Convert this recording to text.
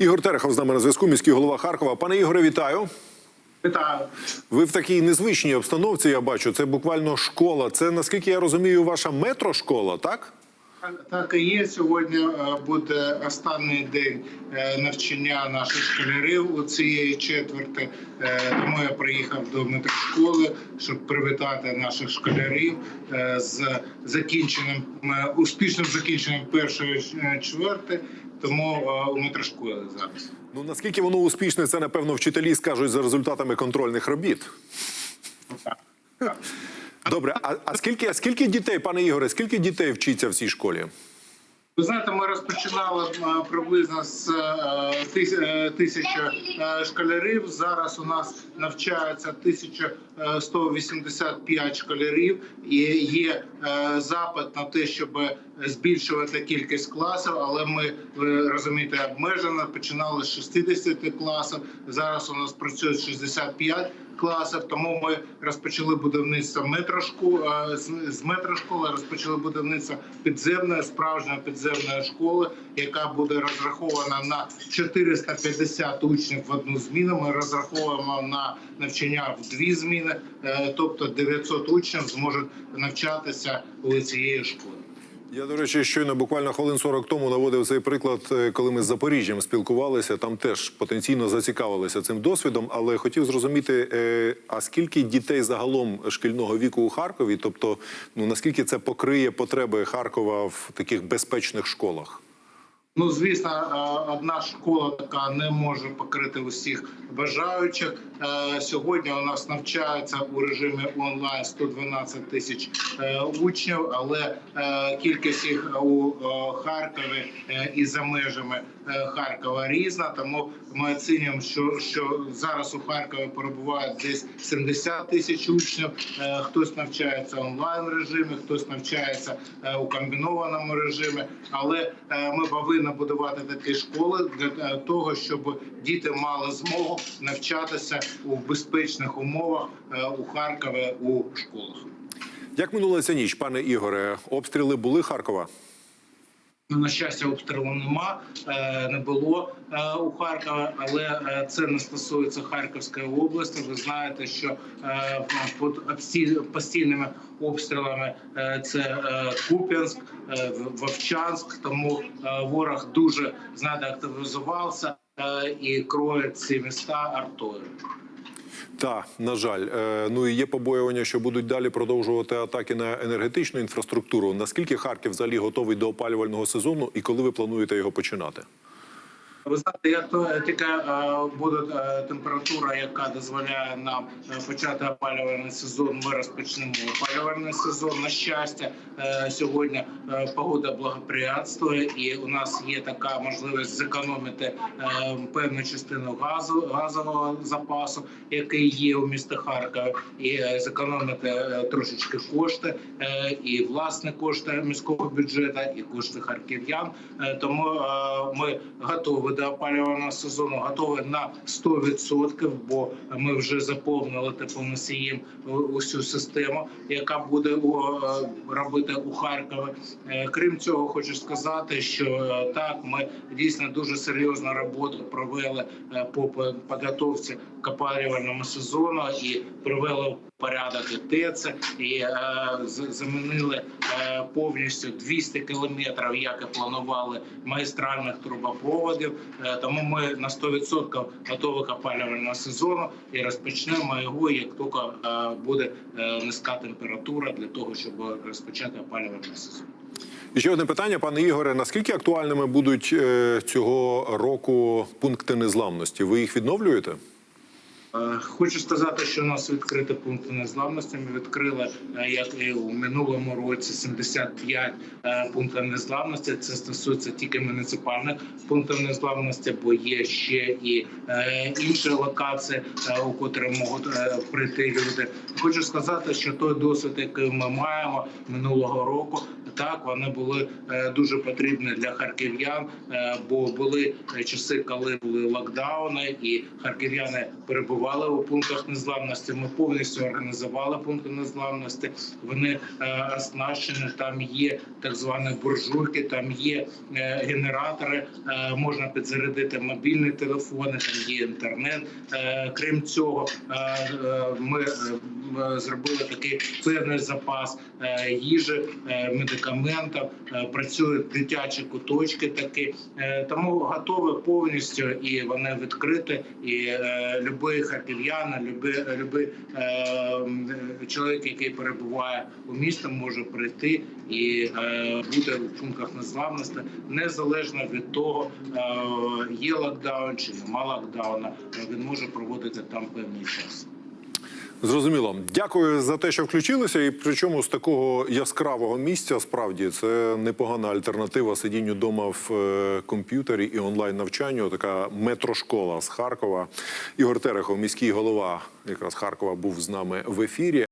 Ігор Терехов з нами на зв'язку, міський голова Харкова. Пане Ігоре, вітаю. Вітаю. Ви в такій незвичній обстановці. Я бачу. Це буквально школа. Це наскільки я розумію, ваша метрошкола, так? Так і є. Сьогодні е, буде останній день е, навчання наших школярів у цієї четверти. Е, Тому я приїхав до метрошколи, щоб привітати наших школярів з закінченням е, успішним закінченням першої чверти. Тому ми у метрошколі зараз. Ну наскільки воно успішне, це напевно вчителі скажуть за результатами контрольних робіт. Так. Добре, а, а скільки, а скільки дітей, пане Ігоре, скільки дітей вчиться в цій школі? Ви знаєте, ми розпочинали е, приблизно з е, е, тисячі школярів. Зараз у нас навчається 1185 школярів, і є запит на те, щоб збільшувати кількість класів. Але ми ви розумієте, обмежено починали з 60 класів. Зараз у нас працює 65 класів. Тому ми розпочали будівництво метрошку е, з з метрошколи. Розпочали будівництво підземної справжньої підземної школи, яка буде розрахована на 450 учнів в одну зміну. Ми розраховуємо на навчання в дві зміни, е, тобто 900 учнів зможуть навчатися у цієї школи. Я, до речі, щойно буквально хвилин 40 тому наводив цей приклад, е, коли ми з Запоріжжям спілкувалися. Там теж потенційно зацікавилися цим досвідом, але хотів зрозуміти, е, а скільки дітей загалом шкільного віку у Харкові? Тобто, ну наскільки це покриє потреби Харкова в таких безпечних школах? Ну, звісно, е, одна школа така не може покрити усіх бажаючих. Е, Сьогодні у нас навчається у режимі онлайн 112 тисяч е, учнів, але кількість їх у Харкові і за межами Харкова різна. Тому ми оцінюємо, що, що зараз у Харкові перебувають десь 70 тисяч учнів. Хтось навчається онлайн режимі, хтось навчається у комбінованому режимі. Але ми повинні будувати такі школи для е, того, щоб діти мали змогу навчатися у безпечних умовах е, у Харкові у школах. Як минула ця ніч, пане Ігоре? Обстріли були Харкова? Ну, На щастя, обстрілу нема, е, не було е, у Харкові, але е, це не стосується Харківської області. Ви знаєте, що під постійними обстрілами це Куп'янськ, Вовчанськ. Тому ворог дуже знаєте, активізувався і кроє ці міста артою. Так, на жаль. Е, ну і є побоювання, що будуть далі продовжувати атаки на енергетичну інфраструктуру. Наскільки Харків взагалі готовий до опалювального сезону, і коли ви плануєте його починати? Ви знаєте, як то тільки е, буде е, температура, яка дозволяє нам е, почати опалювальний сезон. Ми розпочнемо опалювальний сезон. На щастя, е, сьогодні е, погода благоприятствує, і у нас є така можливість зекономити е, певну частину газу газового запасу, який є у місті Харкові, і е, зекономити е, трошечки кошти, е, і власне кошти міського бюджету, і кошти харків'ян. Е, Тому е, ми готові до опалювального сезону, готові на 100%, бо ми вже заповнили теплоносієм у- усю систему, яка буде е, робити у Харкові. Е, Крім цього, хочу сказати, що е, так ми дійсно дуже серйозну роботу провели е, по підготовці к опалювальному сезону і привели в порядок і ТЕЦи, і е, замінили е, повністю 200 кілометрів, як і планували магістральних трубопроводів. Е, тому ми на 100% готові к опалювального сезону і розпочнемо його, як тільки е, буде е, низька температура для того, щоб розпочати опалювальний сезон. Ще одне питання, пане Ігоре. Наскільки актуальними будуть цього року пункти незламності? Ви їх відновлюєте? Е, Хочу сказати, що у нас відкриті пункти незламності. Ми відкрили е, як і у минулому році 75 е, пунктів незламності. Це стосується тільки муніципальних пунктів незламності, бо є ще і інші локації, у котрі можуть прийти люди. Хочу сказати, що той досвід, який ми маємо минулого року, так вони були е, дуже потрібні для харків'ян, е, бо були е, часи, коли були локдауни, і харків'яни перебували у пунктах незламності. Ми повністю організували пункти незламності. Вони оснащені. Там є так звані буржуйки, там є генератори. Можна підзарядити мобільні телефони, там є інтернет. Крім цього, ми зробили такий певний запас е, їжі, е, медикаментів. Е, Працюють дитячі куточки такі, Е, тому готові повністю і вони відкриті. І е, любий харків'ян, любий, любий е, е, чоловік, який перебуває у місті, може прийти і е, бути в пунктах незламності, незалежно від того, е, є локдаун чи нема локдауна, е, він може проводити там певний час. Зрозуміло. Дякую за те, що включилися. І причому з такого яскравого місця справді це непогана альтернатива сидінню вдома в е, комп'ютері і онлайн навчанню. Така метрошкола з Харкова. Ігор Терехов, міський голова якраз Харкова, був з нами в ефірі.